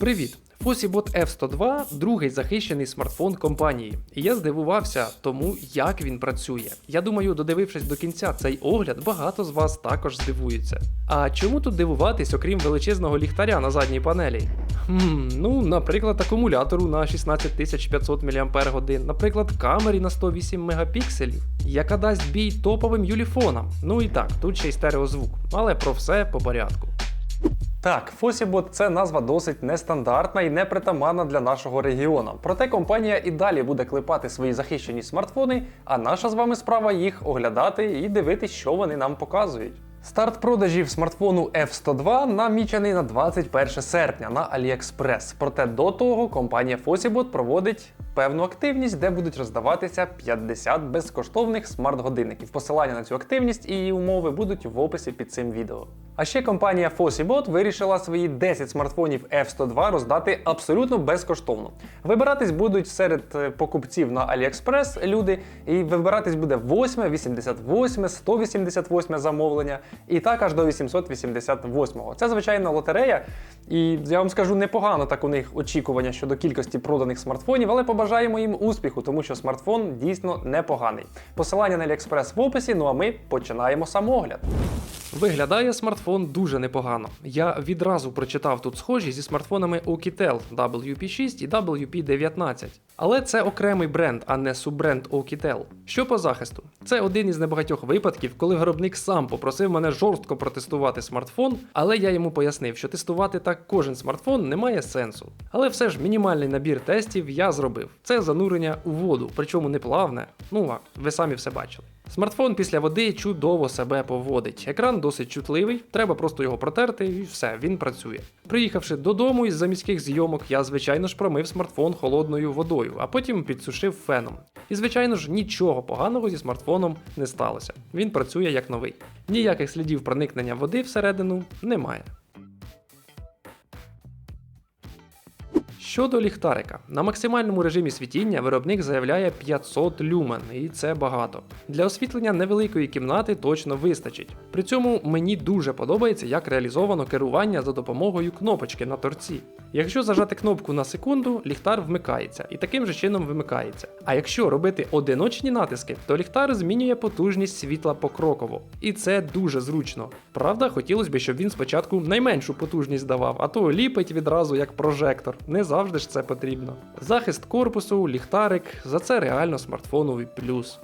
Привіт! Fosibot F102 другий захищений смартфон компанії. І я здивувався тому, як він працює. Я думаю, додивившись до кінця цей огляд, багато з вас також здивуються. А чому тут дивуватись, окрім величезного ліхтаря на задній панелі? Хм, ну, наприклад, акумулятору на 16500 мАч, наприклад, камері на 108 мегапікселів, яка дасть бій топовим юліфонам. Ну і так, тут ще й стереозвук, але про все по порядку. Так, Fosibot – це назва досить нестандартна і непритаманна для нашого регіону. Проте компанія і далі буде клепати свої захищені смартфони, а наша з вами справа їх оглядати і дивитись, що вони нам показують. Старт продажів смартфону F102 намічений на 21 серпня на AliExpress. Проте до того компанія Fosibot проводить певну активність, де будуть роздаватися 50 безкоштовних смарт-годинників. Посилання на цю активність і її умови будуть в описі під цим відео. А ще компанія Fosibot вирішила свої 10 смартфонів F102 роздати абсолютно безкоштовно. Вибиратись будуть серед е, покупців на AliExpress люди, і вибиратись буде 8, 88, 188 замовлення, і так аж до 888. Це звичайна лотерея. І я вам скажу, непогано так у них очікування щодо кількості проданих смартфонів, але побажаємо їм успіху, тому що смартфон дійсно непоганий. Посилання на AliExpress в описі. Ну а ми починаємо самогляд. Виглядає смартфон дуже непогано. Я відразу прочитав тут схожі зі смартфонами Oukitel WP6 і WP19. Але це окремий бренд, а не суббренд Oukitel. Що по захисту? Це один із небагатьох випадків, коли виробник сам попросив мене жорстко протестувати смартфон, але я йому пояснив, що тестувати так кожен смартфон не має сенсу. Але все ж мінімальний набір тестів я зробив. Це занурення у воду, причому не плавне. Ну а ви самі все бачили. Смартфон після води чудово себе поводить. Екран досить чутливий, треба просто його протерти і все, він працює. Приїхавши додому із заміських зйомок, я звичайно ж промив смартфон холодною водою, а потім підсушив феном. І звичайно ж нічого поганого зі смартфоном не сталося. Він працює як новий. Ніяких слідів проникнення води всередину немає. Щодо ліхтарика, на максимальному режимі світіння виробник заявляє 500 люмен, і це багато. Для освітлення невеликої кімнати точно вистачить. При цьому мені дуже подобається, як реалізовано керування за допомогою кнопочки на торці. Якщо зажати кнопку на секунду, ліхтар вмикається і таким же чином вимикається. А якщо робити одиночні натиски, то ліхтар змінює потужність світла покроково. І це дуже зручно. Правда, хотілося б, щоб він спочатку найменшу потужність давав, а то ліпить відразу як прожектор. Не завжди ж це потрібно. Захист корпусу, ліхтарик за це реально смартфоновий плюс.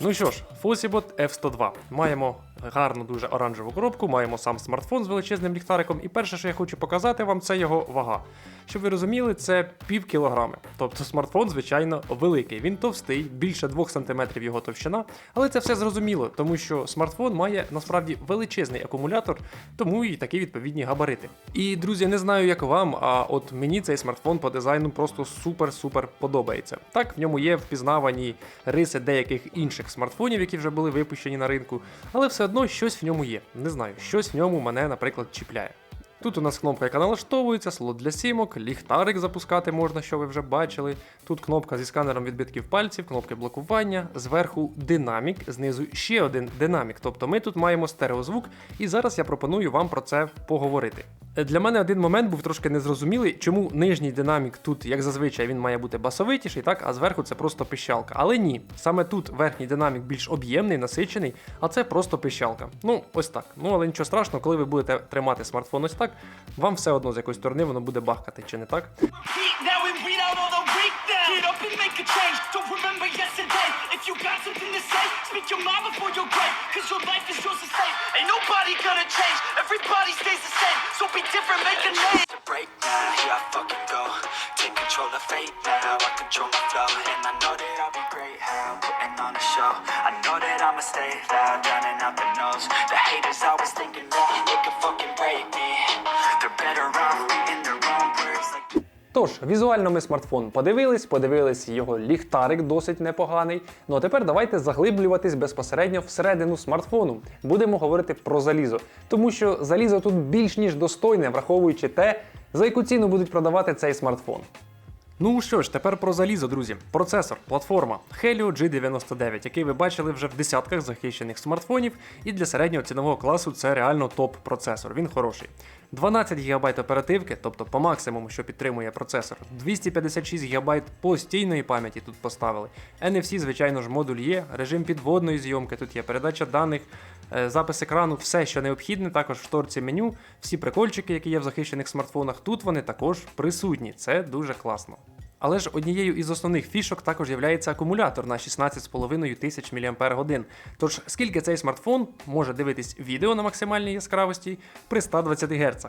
Ну що ж, Fosibot F102. Маємо гарну дуже оранжеву коробку, маємо сам смартфон з величезним ліхтариком. І перше, що я хочу показати вам, це його вага. Щоб ви розуміли, це пів кілограми. Тобто смартфон, звичайно, великий. Він товстий, більше 2 см його товщина. Але це все зрозуміло, тому що смартфон має насправді величезний акумулятор, тому і такі відповідні габарити. І друзі, не знаю, як вам, а от мені цей смартфон по дизайну просто супер-супер подобається. Так, в ньому є впізнавані риси деяких інших смартфонів, які вже були випущені на ринку, але все одно щось в ньому є. Не знаю, щось в ньому мене, наприклад, чіпляє. Тут у нас кнопка, яка налаштовується, слот для сімок, ліхтарик запускати можна, що ви вже бачили. Тут кнопка зі сканером відбитків пальців, кнопки блокування, зверху динамік, знизу ще один динамік. Тобто ми тут маємо стереозвук, і зараз я пропоную вам про це поговорити. Для мене один момент був трошки незрозумілий, чому нижній динамік тут, як зазвичай, він має бути басовитіший, так, а зверху це просто пищалка. Але ні, саме тут верхній динамік більш об'ємний, насичений, а це просто пищалка. Ну, ось так. Ну, але нічого страшного, коли ви будете тримати смартфон ось так, вам все одно з якоїсь сторони воно буде бахкати, чи не так? If you got something to say, speak your mind before your grave. Cause your life is yours to save. Ain't nobody gonna change. Everybody stays the same. So be different, make a name. break now, here I fucking go Take control of fate now, I control my flow And I know that I'll be great how putting on a show I know that I'ma stay loud, drowning out the noise The haters always Тож, візуально ми смартфон подивились, подивились його ліхтарик досить непоганий. Ну а тепер давайте заглиблюватись безпосередньо всередину смартфону. Будемо говорити про залізо, тому що залізо тут більш ніж достойне, враховуючи те, за яку ціну будуть продавати цей смартфон. Ну що ж, тепер про залізо, друзі. Процесор, платформа Helio G99, який ви бачили вже в десятках захищених смартфонів, і для середнього цінового класу це реально топ-процесор. Він хороший. 12 ГБ оперативки, тобто по максимуму, що підтримує процесор, 256 ГБ постійної пам'яті тут поставили. NFC, звичайно ж, модуль є, режим підводної зйомки, тут є передача даних, запис екрану, все, що необхідне, також в шторці меню, всі прикольчики, які є в захищених смартфонах, тут вони також присутні. Це дуже класно. Але ж однією із основних фішок також є акумулятор на 16,5 тисяч мАч. Тож скільки цей смартфон може дивитись відео на максимальній яскравості при 120 Гц?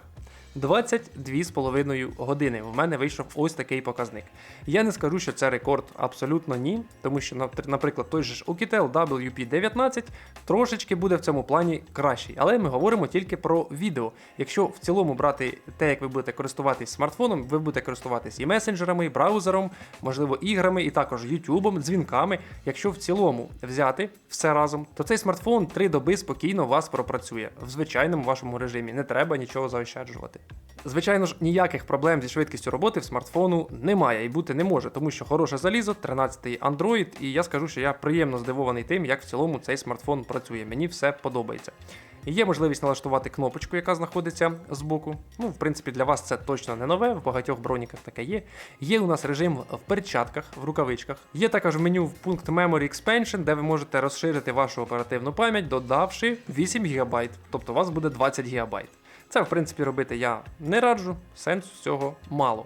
22,5 години. У мене вийшов ось такий показник. Я не скажу, що це рекорд абсолютно ні, тому що, нап- наприклад, той же ж Oukitel WP19 трошечки буде в цьому плані кращий. Але ми говоримо тільки про відео. Якщо в цілому брати те, як ви будете користуватись смартфоном, ви будете користуватись і месенджерами, і браузером, можливо, іграми, і також YouTube, дзвінками. Якщо в цілому взяти все разом, то цей смартфон 3 доби спокійно вас пропрацює в звичайному вашому режимі. Не треба нічого заощаджувати. Звичайно ж, ніяких проблем зі швидкістю роботи в смартфону немає і бути не може, тому що хороше залізо, 13-й Android, і я скажу, що я приємно здивований тим, як в цілому цей смартфон працює. Мені все подобається. Є можливість налаштувати кнопочку, яка знаходиться збоку. Ну, в принципі, для вас це точно не нове, в багатьох броніках таке є. Є у нас режим в перчатках, в рукавичках. Є також меню в пункт Memory Expansion, де ви можете розширити вашу оперативну пам'ять, додавши 8 ГБ, тобто у вас буде 20 ГБ. Це, в принципі, робити я не раджу, сенсу цього мало.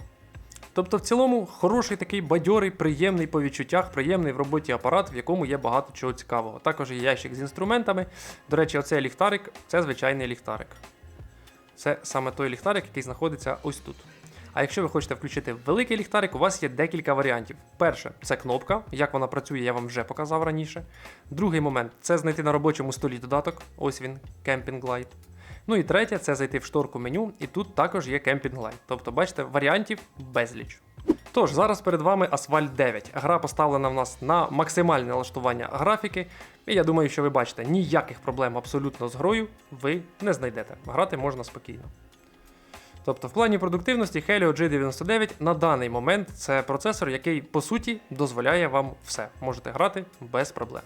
Тобто, в цілому, хороший такий бадьорий, приємний по відчуттях, приємний в роботі апарат, в якому є багато чого цікавого. Також є ящик з інструментами. До речі, оцей ліхтарик це звичайний ліхтарик. Це саме той ліхтарик, який знаходиться ось тут. А якщо ви хочете включити великий ліхтарик, у вас є декілька варіантів. Перше, це кнопка. Як вона працює, я вам вже показав раніше. Другий момент це знайти на робочому столі додаток. Ось він, Camping Light. Ну і третє це зайти в шторку меню, і тут також є Camping Light. Тобто, бачите, варіантів безліч. Тож, зараз перед вами Asphalt 9. Гра поставлена в нас на максимальне налаштування графіки. І я думаю, що ви бачите, ніяких проблем абсолютно з грою ви не знайдете. Грати можна спокійно. Тобто, в плані продуктивності Helio G99 на даний момент це процесор, який по суті дозволяє вам все. Можете грати без проблем.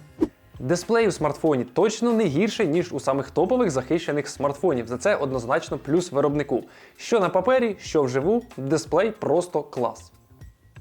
Дисплей у смартфоні точно не гірший, ніж у самих топових захищених смартфонів. За це однозначно плюс виробнику. Що на папері, що вживу, дисплей просто клас.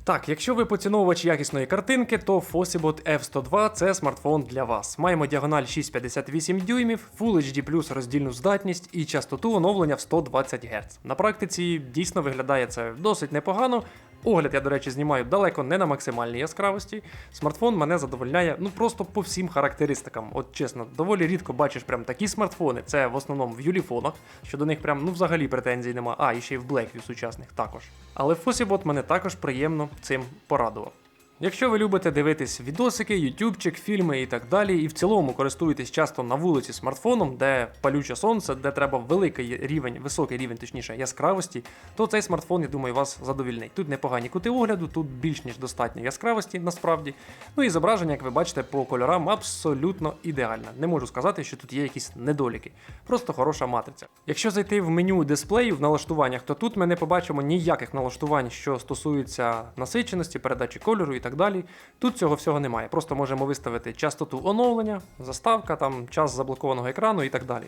Так, якщо ви поціновувач якісної картинки, то Fossibot F102 це смартфон для вас. Маємо діагональ 6,58 дюймів, Full HD роздільну здатність і частоту оновлення в 120 Гц. На практиці дійсно виглядає це досить непогано. Огляд я, до речі, знімаю далеко не на максимальній яскравості. Смартфон мене задовольняє ну просто по всім характеристикам. От чесно, доволі рідко бачиш прям такі смартфони. Це в основному в юліфонах, що до них прям ну взагалі претензій нема. А, і ще й в Blackview сучасних також. Але Fossibot мене також приємно цим порадував. Якщо ви любите дивитись відосики, ютубчик, фільми і так далі, і в цілому користуєтесь часто на вулиці смартфоном, де палюче сонце, де треба великий рівень, високий рівень, точніше, яскравості, то цей смартфон, я думаю, вас задовільнить. Тут непогані кути огляду, тут більш ніж достатньо яскравості, насправді. Ну і зображення, як ви бачите, по кольорам абсолютно ідеальне. Не можу сказати, що тут є якісь недоліки. Просто хороша матриця. Якщо зайти в меню дисплею в налаштуваннях, то тут ми не побачимо ніяких налаштувань, що стосуються насиченості, передачі кольору і далі. Тут цього всього немає. Просто можемо виставити частоту оновлення, заставка, там час заблокованого екрану і так далі.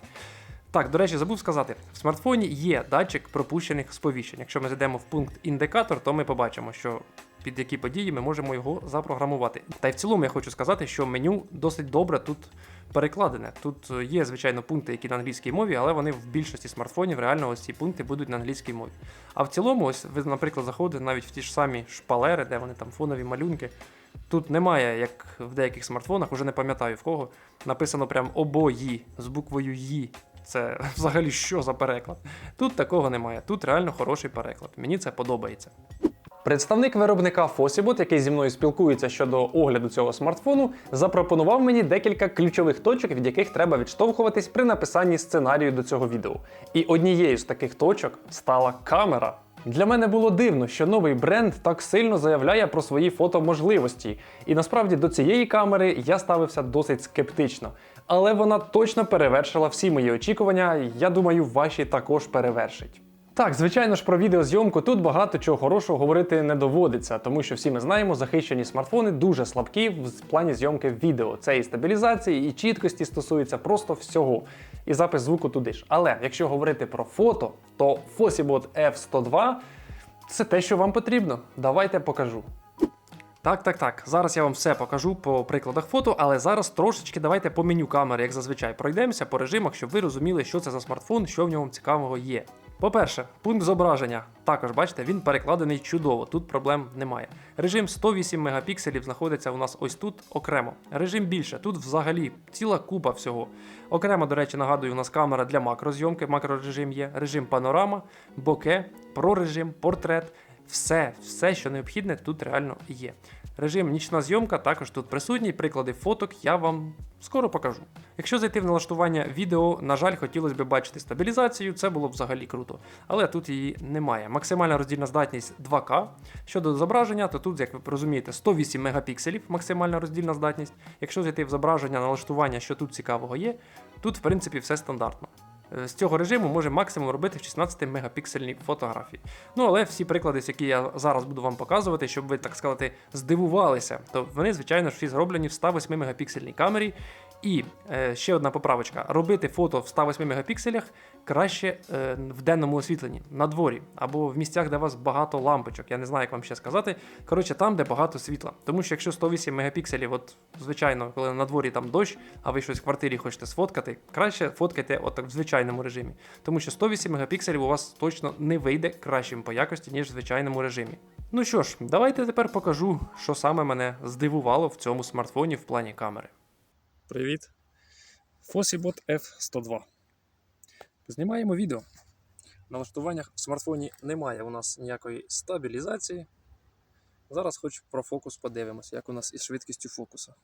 Так, до речі, забув сказати, в смартфоні є датчик пропущених сповіщень. Якщо ми зайдемо в пункт індикатор, то ми побачимо, що під які події ми можемо його запрограмувати. Та й в цілому я хочу сказати, що меню досить добре тут перекладене. Тут е, є, звичайно, пункти, які на англійській мові, але вони в більшості смартфонів реально ось ці пункти будуть на англійській мові. А в цілому, ось ви, наприклад, заходите навіть в ті ж самі шпалери, де вони там фонові малюнки. Тут немає, як в деяких смартфонах, уже не пам'ятаю в кого, написано прям обої з буквою «Ї». Це взагалі що за переклад? Тут такого немає. Тут реально хороший переклад. Мені це подобається. Представник виробника Fossibot, який зі мною спілкується щодо огляду цього смартфону, запропонував мені декілька ключових точок, від яких треба відштовхуватись при написанні сценарію до цього відео. І однією з таких точок стала камера. Для мене було дивно, що новий бренд так сильно заявляє про свої фотоможливості. І насправді до цієї камери я ставився досить скептично. Але вона точно перевершила всі мої очікування. Я думаю, ваші також перевершить. Так, звичайно ж, про відеозйомку тут багато чого хорошого говорити не доводиться, тому що всі ми знаємо, захищені смартфони дуже слабкі в плані зйомки відео. Це і стабілізації, і чіткості стосується просто всього. І запис звуку туди ж. Але якщо говорити про фото, то Fosibot F102 це те, що вам потрібно. Давайте покажу. Так, так, так. Зараз я вам все покажу по прикладах фото, але зараз трошечки давайте по меню камери, як зазвичай, пройдемося по режимах, щоб ви розуміли, що це за смартфон, що в ньому цікавого є. По-перше, пункт зображення. Також бачите, він перекладений чудово, тут проблем немає. Режим 108 мегапікселів знаходиться у нас ось тут окремо. Режим більше, тут взагалі ціла купа всього. Окремо, до речі, нагадую, у нас камера для макрозйомки, макрорежим є, режим панорама, боке, прорежим, портрет. Все, все, що необхідне, тут реально є. Режим нічна зйомка також тут присутній. Приклади фоток я вам скоро покажу. Якщо зайти в налаштування відео, на жаль, хотілося б бачити стабілізацію, це було б взагалі круто. Але тут її немає. Максимальна роздільна здатність 2К. Щодо зображення, то тут, як ви розумієте, 108 мегапікселів максимальна роздільна здатність. Якщо зайти в зображення, налаштування, що тут цікавого є, тут в принципі все стандартно. Е, З цього режиму може максимум робити в 16 мегапіксельні фотографії. Ну але всі приклади, які я зараз буду вам показувати, щоб ви так сказати здивувалися, то вони, звичайно ж, всі зроблені в 108 мегапіксельній камері. І е, ще одна поправочка: робити фото в 108 мегапікселях краще е, в денному освітленні, на дворі, або в місцях, де у вас багато лампочок. Я не знаю, як вам ще сказати. Коротше, там, де багато світла. Тому що якщо 108 мегапікселів, от звичайно, коли на дворі там дощ, а ви щось в квартирі хочете сфоткати, краще фоткайте отак в звичайному режимі. Тому що 108 мегапікселів у вас точно не вийде кращим по якості, ніж в звичайному режимі. Ну що ж, давайте тепер покажу, що саме мене здивувало в цьому смартфоні в плані камери. Привіт. Fosibot F102. Знімаємо відео. В налаштуваннях в смартфоні немає у нас ніякої стабілізації. Зараз хоч про фокус подивимося, як у нас із швидкістю фокуса.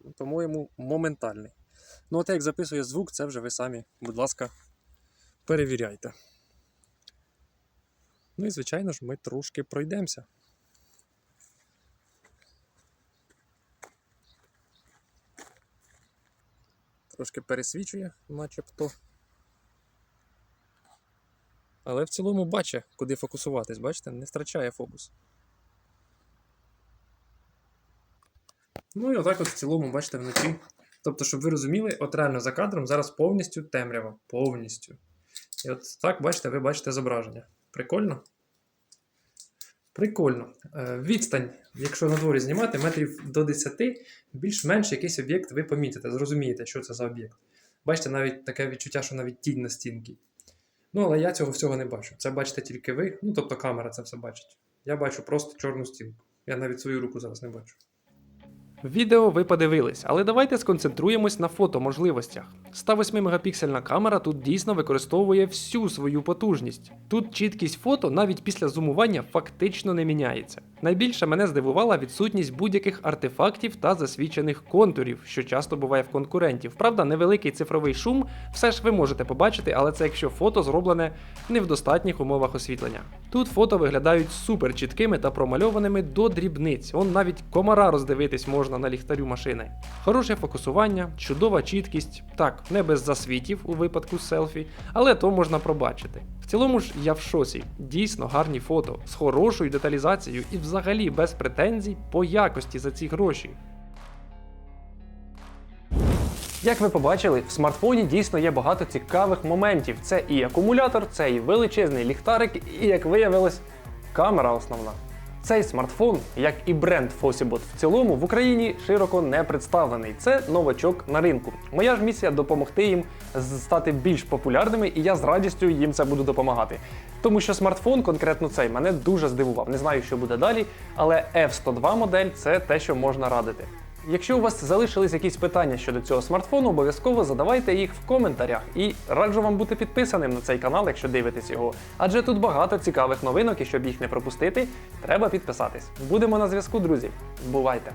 Ну, По-моєму, моментальний. Ну, от як записує звук, це вже ви самі, будь ласка, перевіряйте. Ну і, звичайно ж, ми трошки пройдемося. Трошки пересвічує, начебто. Але в цілому бачить, куди фокусуватись, бачите, не втрачає фокус. Ну і отак от в цілому, бачите, вночі. Тобто, щоб ви розуміли, от реально за кадром зараз повністю темрява. Повністю. І от так, бачите, ви бачите зображення. Прикольно? Прикольно. Е, Відстань, якщо на дворі знімати, метрів до 10, більш-менш якийсь об'єкт ви помітите, зрозумієте, що це за об'єкт. Бачите, навіть таке відчуття, що навіть тінь на стінки. Ну, але я цього всього не бачу. Це бачите тільки ви, ну тобто камера це все бачить. Я бачу просто чорну стінку. Я навіть свою руку зараз не бачу. Відео ви подивились, але давайте сконцентруємось на фотоможливостях. 108 мегапіксельна камера тут дійсно використовує всю свою потужність. Тут чіткість фото навіть після зумування фактично не міняється. Найбільше мене здивувала відсутність будь-яких артефактів та засвічених контурів, що часто буває в конкурентів. Правда, невеликий цифровий шум все ж ви можете побачити, але це якщо фото зроблене не в достатніх умовах освітлення. Тут фото виглядають супер чіткими та промальованими до дрібниць. Он навіть комара роздивитись можна на ліхтарю машини. Хороше фокусування, чудова чіткість. Так, не без засвітів у випадку селфі, але то можна пробачити. Цілому ж я в шоці. Дійсно гарні фото з хорошою деталізацією і взагалі без претензій по якості за ці гроші. Як ви побачили, в смартфоні дійсно є багато цікавих моментів. Це і акумулятор, це і величезний ліхтарик, і як виявилось, камера основна. Цей смартфон, як і бренд Fosibot в цілому, в Україні широко не представлений. Це новачок на ринку. Моя ж місія допомогти їм стати більш популярними, і я з радістю їм це буду допомагати. Тому що смартфон, конкретно цей, мене дуже здивував. Не знаю, що буде далі, але F102 модель це те, що можна радити. Якщо у вас залишились якісь питання щодо цього смартфону, обов'язково задавайте їх в коментарях і раджу вам бути підписаним на цей канал, якщо дивитесь його. Адже тут багато цікавих новинок, і щоб їх не пропустити, треба підписатись. Будемо на зв'язку, друзі. Бувайте!